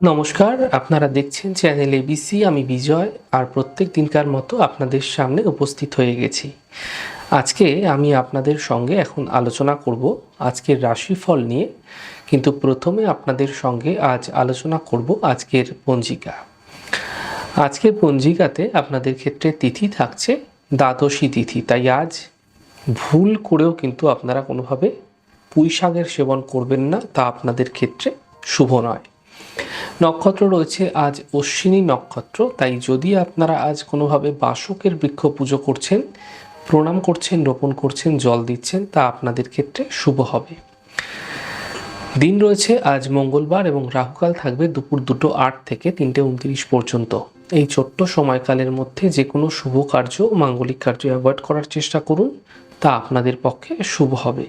নমস্কার, আপনারা দেখছেন চ্যানেল এবিসি আমি বিজয়, আর প্রত্যেক দিনকার মতো আপনাদের সামনে উপস্থিত হয়ে গেছি। আজকে আমি আপনাদের সঙ্গে এখন আলোচনা করব আজকের রাশিফল নিয়ে, কিন্তু প্রথমে আপনাদের সঙ্গে আজ আলোচনা করব আজকের পঞ্জিকা। আজকের পঞ্জিকাতে আপনাদের ক্ষেত্রে তিথি থাকছে দ্বাদশী তিথি, তাই আজ ভুল করেও কিন্তু আপনারা কোনোভাবে পুঁই শাকের সেবন করবেন না, তা আপনাদের ক্ষেত্রে শুভ নয়। নক্ষত্র রয়েছে আজ অশ্বিনী নক্ষত্র। তাই যদি আপনারা আজ কোনোভাবে বাসকের বৃক্ষ পুজো করছেন, প্রণাম করছেন, রোপণ করছেন, জল দিচ্ছেন, তা আপনাদের ক্ষেত্রে শুভ হবে। দিন রয়েছে আজ মঙ্গলবার এবং রাহুকাল থাকবে দুপুর দুটো আট থেকে তিনটে উনত্রিশ পর্যন্ত। এই ছোট্ট সময়কালের মধ্যে যে কোনো শুভ কার্য মাঙ্গলিক কার্য অ্যাভয়েড করার চেষ্টা করুন, তা আপনাদের পক্ষে শুভ হবে।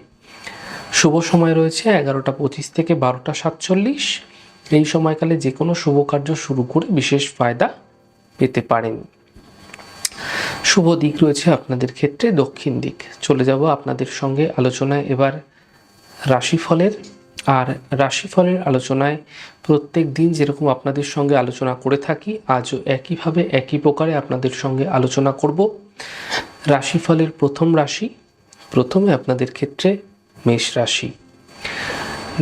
শুভ সময় রয়েছে এগারোটা পঁচিশ থেকে বারোটা সাতচল্লিশ। এই সময়কালে যে কোনো শুভ কার্য শুরু করে বিশেষ ফায়দা পেতে পারেন। শুভ দিক রয়েছে আপনাদের ক্ষেত্রে, দক্ষিণ দিক। চলে যাব আপনাদের সঙ্গে আলোচনায়। এবার রাশিফলের, আর রাশিফলের আলোচনায় প্রত্যেক দিন যেরকম আপনাদের সঙ্গে আলোচনা করে থাকি, আজও একইভাবে একই প্রকারে আপনাদের সঙ্গে আলোচনা করব। রাশিফলের প্রথম রাশি, প্রথমে আপনাদের ক্ষেত্রে মেষ রাশি।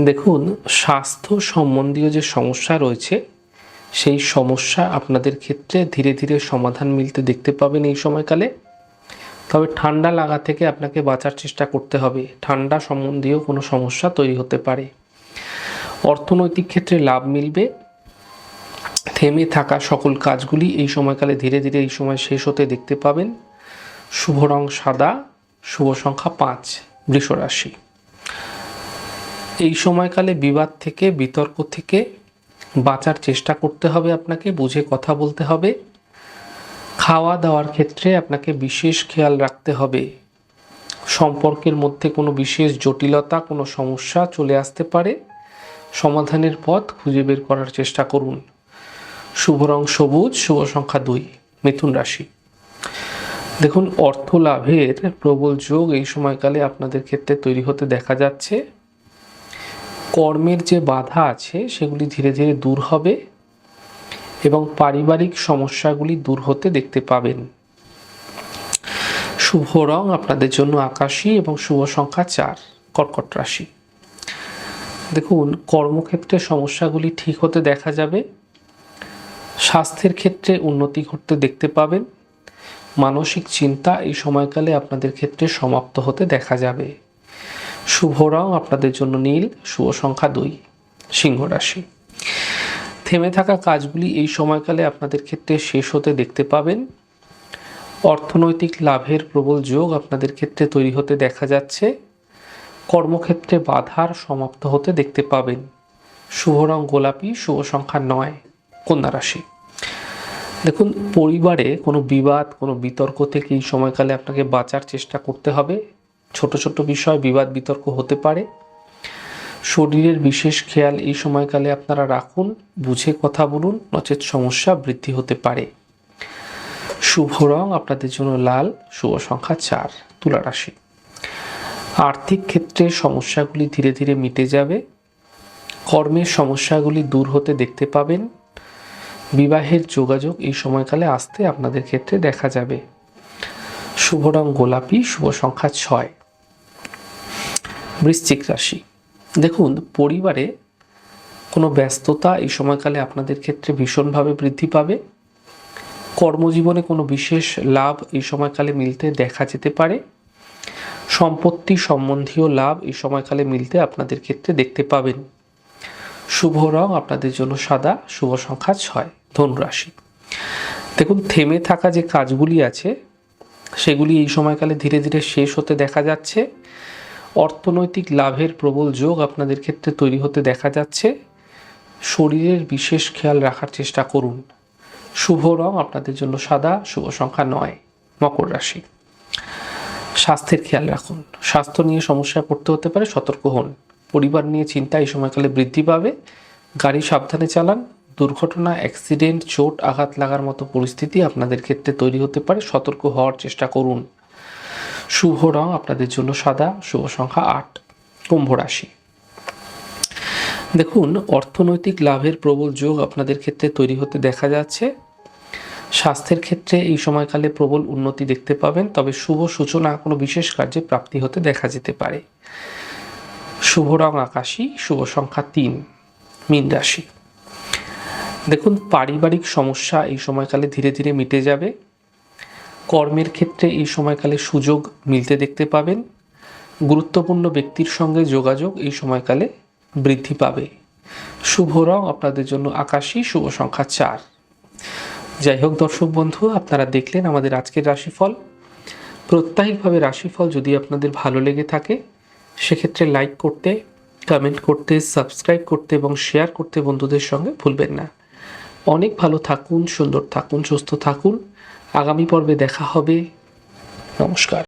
দেখুন, স্বাস্থ্য সম্বন্ধীয় যে সমস্যা রয়েছে, সেই সমস্যা আপনাদের ক্ষেত্রে ধীরে ধীরে সমাধান মিলতে দেখতে পাবেন এই সময়কালে। তবে ঠান্ডা লাগা থেকে আপনাকে বাঁচার চেষ্টা করতে হবে। ঠান্ডা সম্বন্ধীয় কোনো সমস্যা তৈরি হতে পারে। অর্থনৈতিক ক্ষেত্রে লাভ মিলবে। থেমে থাকা সকল কাজগুলি এই সময়কালে ধীরে ধীরে এই সময় শেষ হতে দেখতে পাবেন। শুভ রং সাদা, শুভ সংখ্যা পাঁচ বৃষ রাশি এই সময়কালে বিবাদ থেকে, বিতর্ক থেকে বাঁচার চেষ্টা করতে হবে আপনাকে, বুঝে কথা বলতে হবে। খাওয়া দাওয়ার ক্ষেত্রে আপনাকে বিশেষ খেয়াল রাখতে হবে। সম্পর্কের মধ্যে কোনো বিশেষ জটিলতা, কোনো সমস্যা চলে আসতে পারে। সমাধানের পথ খুঁজে বের করার চেষ্টা করুন। শুভ রং সবুজ, শুভ সংখ্যা দুই, মিথুন রাশি। দেখুন অর্থ লাভের প্রবল যোগ এই সময়কালে আপনাদের ক্ষেত্রে তৈরি হতে দেখা যাচ্ছে। কর্মের যে বাধা আছে সেগুলি ধীরে ধীরে দূর হবে এবং পারিবারিক সমস্যাগুলি দূর হতে দেখতে পাবেন। শুভ রং আপনাদের জন্য আকাশী এবং শুভ সংখ্যা চার, কর্কট রাশি। দেখুন, কর্মক্ষেত্রে সমস্যাগুলি ঠিক হতে দেখা যাবে। স্বাস্থ্যের ক্ষেত্রে উন্নতি ঘটতে দেখতে পাবেন। মানসিক চিন্তা এই সময়কালে আপনাদের ক্ষেত্রে সমাপ্ত হতে দেখা যাবে। শুভ রং আপনাদের জন্য নীল, শুভ সংখ্যা দুই, সিংহ রাশি। থেমে থাকা কাজগুলি এই সময়কালে আপনাদের ক্ষেত্রে শেষ হতে দেখতে পাবেন। অর্থনৈতিক লাভের প্রবল যোগ আপনাদের ক্ষেত্রে তৈরি হতে দেখা যাচ্ছে। কর্মক্ষেত্রে বাধার সমাপ্ত হতে দেখতে পাবেন। শুভ রং গোলাপি, শুভ সংখ্যা নয়, কন্যা রাশি। দেখুন, পরিবারে কোনো বিবাদ, কোনো বিতর্ক থেকে এই সময়কালে আপনাকে বাঁচার চেষ্টা করতে হবে। ছোট ছোট বিষয়, বিবাদ, বিতর্ক হতে পারে। শরীরের বিশেষ খেয়াল এই সময়কালে আপনারা রাখুন, বুঝে কথা বলুন, নচেত সমস্যা বৃদ্ধি হতে পারে। শুভ রং আপনাদের জন্য লাল, শুভ সংখ্যা চার, তুলা রাশি। আর্থিক ক্ষেত্রে সমস্যাগুলি ধীরে ধীরে মিটে যাবে। কর্মের সমস্যাগুলি দূর হতে দেখতে পাবেন। বিবাহের যোগাযোগ এই সময়কালে আসতে আপনাদের ক্ষেত্রে দেখা যাবে। শুভ রং গোলাপি, শুভ সংখ্যা ছয়। বৃশ্চিক রাশি। দেখুন, পরিবারে কোনো ব্যস্ততা এই সময়কালে আপনাদের ক্ষেত্রে ভীষণভাবে বৃদ্ধি পাবে। কর্মজীবনে কোনো বিশেষ লাভ এই সময়কালে মিলতে দেখা যেতে পারে। সম্পত্তি সম্বন্ধীয় লাভ এই সময়কালে মিলতে আপনাদের ক্ষেত্রে দেখতে পাবেন। শুভ রং আপনাদের জন্য সাদা, শুভ সংখ্যা ছয়, ধনুরাশি। দেখুন, থেমে থাকা যে কাজগুলি আছে, সেগুলি এই সময়কালে ধীরে ধীরে শেষ হতে দেখা যাচ্ছে। অর্থনৈতিক লাভের প্রবল যোগ আপনাদের ক্ষেত্রে তৈরি হতে দেখা যাচ্ছে। শরীরের বিশেষ খেয়াল রাখার চেষ্টা করুন। শুভ রং আপনাদের জন্য সাদা, শুভ সংখ্যা নয়, মকর রাশি। স্বাস্থ্যের খেয়াল রাখুন। স্বাস্থ্য নিয়ে সমস্যায় পড়তে হতে পারে, সতর্ক হন। পরিবার নিয়ে চিন্তা এই সময়কালে বৃদ্ধি পাবে। গাড়ি সাবধানে চালান। দুর্ঘটনা, অ্যাক্সিডেন্ট, চোট, আঘাত লাগার মতো পরিস্থিতি আপনাদের ক্ষেত্রে তৈরি হতে পারে, সতর্ক হওয়ার চেষ্টা করুন। শুভ রং আপনাদের জন্য সাদা, শুভ সংখ্যা আট, কুম্ভ রাশি। দেখুন, অর্থনৈতিক লাভের প্রবল যোগ আপনাদের ক্ষেত্রে তৈরি হতে দেখা যাচ্ছে। স্বাস্থ্যের ক্ষেত্রে এই সময়কালে প্রবল উন্নতি দেখতে পাবেন, তবে শুভ সূচনা কোনো বিশেষ কার্যে প্রাপ্তি হতে দেখা যেতে পারে। শুভ রং আকাশী, শুভ সংখ্যা তিন, মীন রাশি। দেখুন, পারিবারিক সমস্যা এই সময়কালে ধীরে ধীরে মিটে যাবে। কর্মের ক্ষেত্রে এই সময়কালে সুযোগ মিলতে দেখতে পাবেন। গুরুত্বপূর্ণ ব্যক্তির সঙ্গে যোগাযোগ এই সময়কালে বৃদ্ধি পাবে। শুভ রং আপনাদের জন্য আকাশী, শুভ সংখ্যা চার। যাই হোক দর্শক বন্ধু, আপনারা দেখলেন আমাদের আজকের রাশিফল। প্রত্যাহিকভাবে রাশিফল যদি আপনাদের ভালো লেগে থাকে, সেক্ষেত্রে লাইক করতে, কমেন্ট করতে, সাবস্ক্রাইব করতে এবং শেয়ার করতে বন্ধুদের সঙ্গে ভুলবেন না। অনেক ভালো থাকুন, সুন্দর থাকুন, সুস্থ থাকুন। আগামী পর্বে দেখা হবে। নমস্কার।